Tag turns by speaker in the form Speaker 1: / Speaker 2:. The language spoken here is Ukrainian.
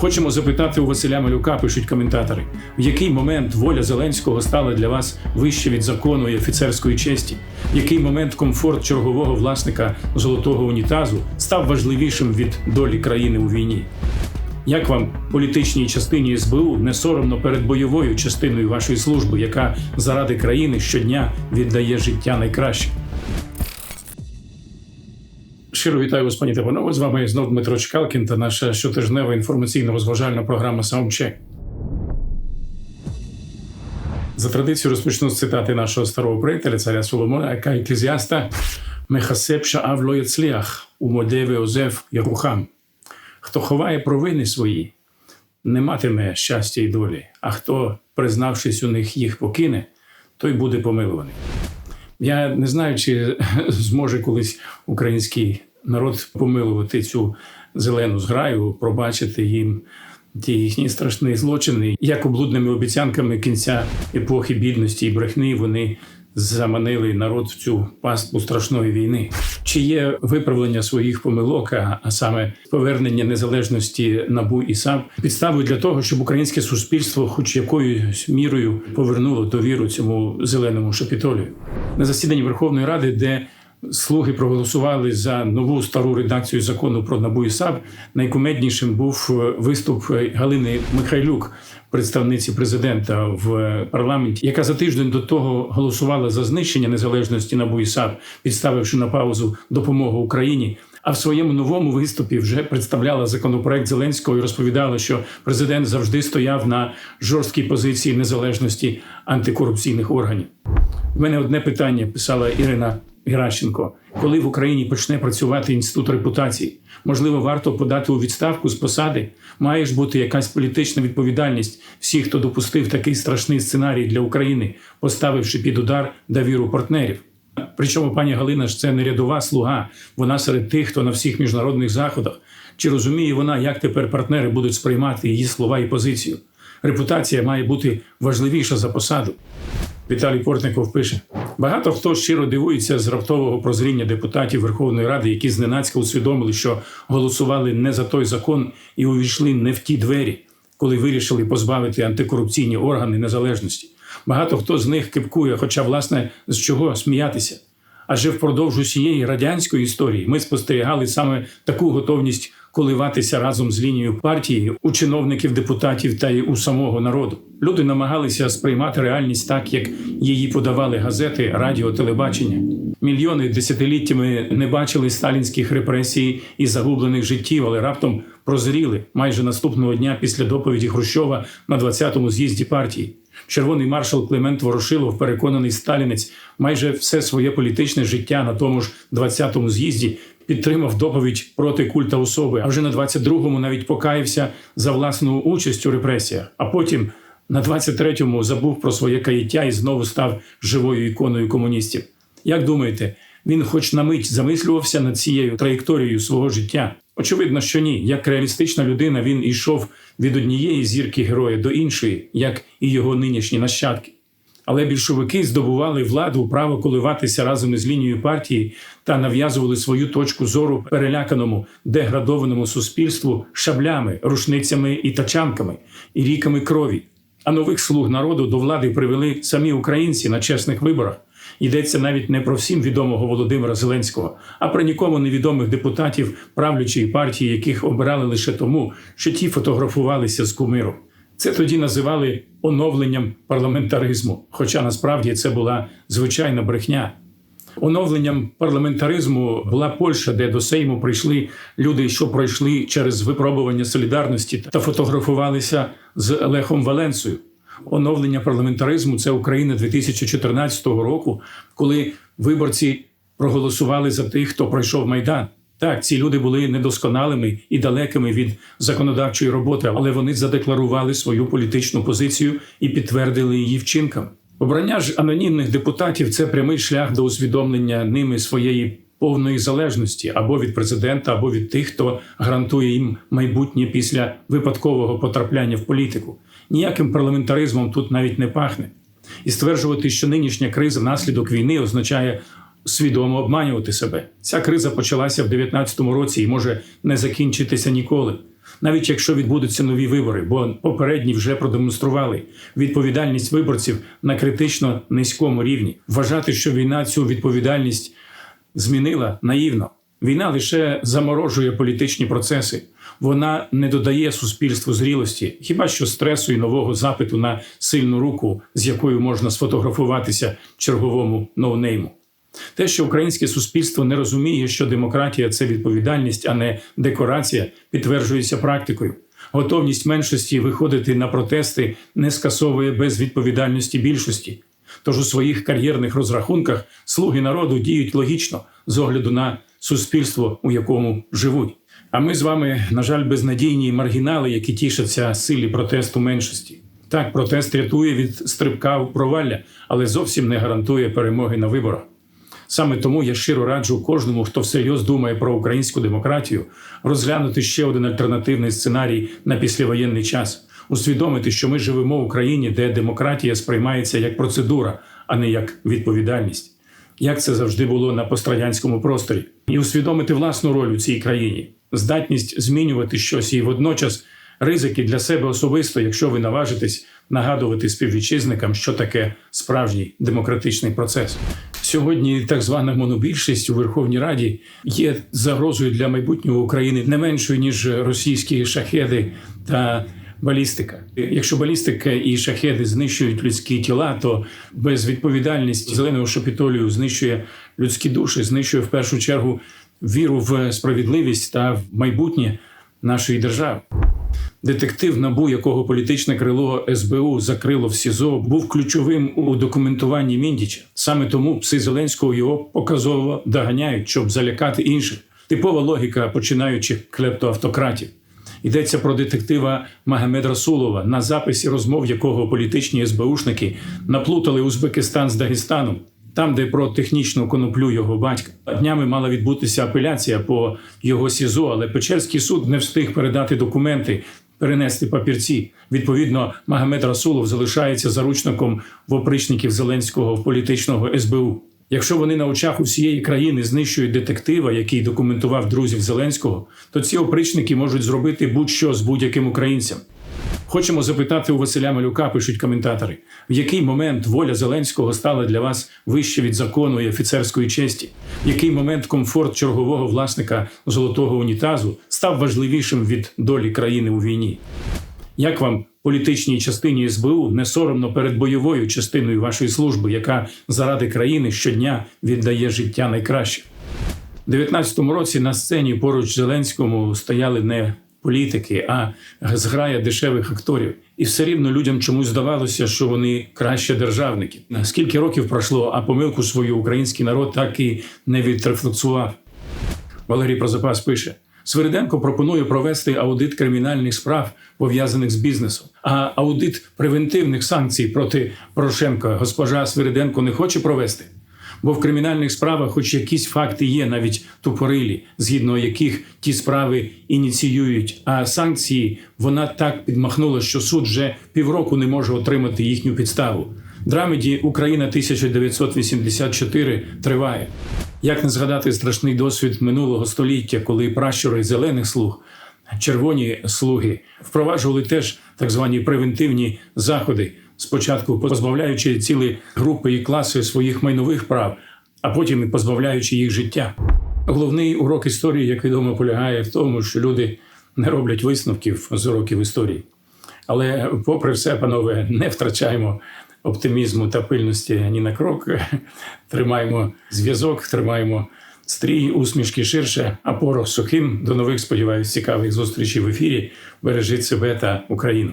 Speaker 1: Хочемо запитати у Василя Малюка, пишуть коментатори, в який момент воля Зеленського стала для вас вище від закону і офіцерської честі? В який момент комфорт чергового власника золотого унітазу став важливішим від долі країни у війні? Як вам політичній частині СБУ не соромно перед бойовою частиною вашої служби, яка заради країни щодня віддає життя найкраще? Щиро вітаю вас, пані та. З вами знов Дмитро Чкалкін та наша щотижнева інформаційно-розважальна програма Саундчек. За традицією розпочну з цитати нашого старого приятеля, царя Соломона, яка еклезіаста Мехасеп Шаав ло у модеве Озеф Ярухам. Хто ховає провини свої, не матиме щастя й долі, а хто, признавшись у них, їх покине, той буде помилуваний. Я не знаю, чи зможе колись український народ помилувати цю зелену зграю, пробачити їм ті їхні страшні злочини, як облудними обіцянками кінця епохи бідності і брехни вони заманили народ в цю пастку страшної війни. Чи є виправлення своїх помилок, а саме повернення незалежності НАБУ і САП підставою для того, щоб українське суспільство, хоч якоюсь мірою, повернуло довіру цьому зеленому шапітолію на засіданні Верховної Ради, де Слуги проголосували за нову стару редакцію закону про НАБУ і САП. Найкумеднішим був виступ Галини Михайлюк, представниці президента в парламенті, яка за тиждень до того голосувала за знищення незалежності НАБУ і САП, підставивши на паузу допомогу Україні. А в своєму новому виступі вже представляла законопроект Зеленського і розповідала, що президент завжди стояв на жорсткій позиції незалежності антикорупційних органів. У мене одне питання писала Ірина Геращенко. Коли в Україні почне працювати інститут репутації, можливо, варто подати у відставку з посади. Має ж бути якась політична відповідальність всіх, хто допустив такий страшний сценарій для України, поставивши під удар довіру партнерів. Причому пані Галина ж це не рядова слуга. Вона серед тих, хто на всіх міжнародних заходах. Чи розуміє вона, як тепер партнери будуть сприймати її слова і позицію? Репутація має бути важливіша за посаду. Віталій Портников пише: багато хто щиро дивується з раптового прозріння депутатів Верховної Ради, які зненацька усвідомили, що голосували не за той закон і увійшли не в ті двері, коли вирішили позбавити антикорупційні органи незалежності. Багато хто з них кипкує, хоча, власне, з чого сміятися. Адже впродовж усієї радянської історії ми спостерігали саме таку готовність коливатися разом з лінією партії у чиновників, депутатів та й у самого народу. Люди намагалися сприймати реальність так, як її подавали газети, радіо, телебачення. Мільйони десятиліттями не бачили сталінських репресій і загублених життів, але раптом прозріли майже наступного дня після доповіді Хрущова на 20-му з'їзді партії. Червоний маршал Климент Ворошилов, переконаний сталінець, майже все своє політичне життя на тому ж 20-му з'їзді підтримав доповідь проти культа особи. А вже на 22-му навіть покаявся за власну участь у репресіях. А потім на 23-му забув про своє каяття і знову став живою іконою комуністів. Як думаєте, він, хоч на мить, замислювався над цією траєкторією свого життя? Очевидно, що ні. Як реалістична людина, він йшов від однієї зірки героя до іншої, як і його нинішні нащадки. Але більшовики здобували владу, право коливатися разом із лінією партії та нав'язували свою точку зору переляканому деградованому суспільству шаблями, рушницями і тачанками і ріками крові. А нових слуг народу до влади привели самі українці на чесних виборах. Йдеться навіть не про всім відомого Володимира Зеленського, а про нікому невідомих депутатів правлячої партії, яких обирали лише тому, що ті фотографувалися з кумиром. Це тоді називали оновленням парламентаризму, хоча насправді це була звичайна брехня. Оновленням парламентаризму була Польща, де до Сейму прийшли люди, що пройшли через випробування солідарності та фотографувалися з Лехом Валенсою. Оновлення парламентаризму це Україна 2014 року, коли виборці проголосували за тих, хто пройшов майдан. Так, ці люди були недосконалими і далекими від законодавчої роботи, але вони задекларували свою політичну позицію і підтвердили її вчинками. Обрання ж анонімних депутатів це прямий шлях до усвідомлення ними своєї повної залежності або від президента, або від тих, хто гарантує їм майбутнє після випадкового потрапляння в політику. Ніяким парламентаризмом тут навіть не пахне. І стверджувати, що нинішня криза внаслідок війни означає свідомо обманювати себе. Ця криза почалася в 2019 році і може не закінчитися ніколи. навіть якщо відбудуться нові вибори, бо попередні вже продемонстрували відповідальність виборців на критично низькому рівні. Вважати, що війна цю відповідальність змінила наївно. Війна лише заморожує політичні процеси. Вона не додає суспільству зрілості, хіба що стресу і нового запиту на сильну руку, з якою можна сфотографуватися черговому ноунейму. Те, що українське суспільство не розуміє, що демократія це відповідальність, а не декорація, підтверджується практикою. Готовність меншості виходити на протести не скасовує безвідповідальності більшості. Тож у своїх кар'єрних розрахунках слуги народу діють логічно з огляду на суспільство, у якому живуть. А ми з вами, на жаль, безнадійні маргінали, які тішаться силі протесту меншості. Так, протест рятує від стрибка в провалля, але зовсім не гарантує перемоги на виборах. Саме тому я щиро раджу кожному, хто всерйоз думає про українську демократію, розглянути ще один альтернативний сценарій на післявоєнний час, усвідомити, що ми живемо в Україні, де демократія сприймається як процедура, а не як відповідальність. Як це завжди було на пострадянському просторі, і усвідомити власну роль у цій країні, здатність змінювати щось і водночас ризики для себе особисто, якщо ви наважитесь нагадувати співвітчизникам, що таке справжній демократичний процес. Сьогодні так звана монобільшість у Верховній Раді є загрозою для майбутнього України не меншою ніж російські шахеди та балістика. Якщо балістика і шахеди знищують людські тіла, то безвідповідальність зеленого шапітолію знищує людські душі, знищує в першу чергу віру в справедливість та в майбутнє нашої держави. Детектив набу, якого політичне крило СБУ закрило в СІЗО, був ключовим у документуванні Міндіча. Саме тому пси Зеленського його показово доганяють, щоб залякати інших. Типова логіка починаючих клептоавтократів. Йдеться про детектива Магомед Расулова, на записі розмов якого політичні СБУшники наплутали Узбекистан з Дагестаном, там, де про технічну коноплю його батька. Днями мала відбутися апеляція по його СІЗО, але Печерський суд не встиг передати документи, перенести папірці. Відповідно, Магомед Расулов залишається заручником в опричників Зеленського в політичного СБУ. Якщо вони на очах усієї країни знищують детектива, який документував друзів Зеленського, то ці опричники можуть зробити будь-що з будь-яким українцем. Хочемо запитати у Василя Малюка, пишуть коментатори, в який момент воля Зеленського стала для вас вище від закону і офіцерської честі? В який момент комфорт чергового власника золотого унітазу став важливішим від долі країни у війні? Як вам політичній частині СБУ не соромно перед бойовою частиною вашої служби, яка заради країни щодня віддає життя найкраще? У 19-му році на сцені поруч Зеленському стояли не політики, а зграя дешевих акторів. І все рівно людям чомусь здавалося, що вони краще державники. Скільки років пройшло, а помилку свою український народ так і не відрефлексував. Валерій Прозапас пише: Свириденко пропонує провести аудит кримінальних справ, пов'язаних з бізнесом. А аудит превентивних санкцій проти Порошенка госпожа Свириденко не хоче провести. Бо в кримінальних справах, хоч якісь факти є, навіть тупорилі, згідно яких ті справи ініціюють. А санкції вона так підмахнула, що суд вже півроку не може отримати їхню підставу. Драмеді Україна 1984 триває. Як не згадати страшний досвід минулого століття, коли пращури зелених слуг, червоні слуги впроваджували теж так звані превентивні заходи, спочатку позбавляючи цілі групи і класи своїх майнових прав, а потім і позбавляючи їх життя. Головний урок історії, як відомо, полягає в тому, що люди не роблять висновків з уроків історії. Але, попри все, панове, не втрачаємо оптимізму та пильності ні на крок. Тримаємо зв'язок, тримаємо стрій, усмішки ширше, а порох сухим. До нових, сподіваюсь, цікавих зустрічей в ефірі. Бережіть себе та Україну.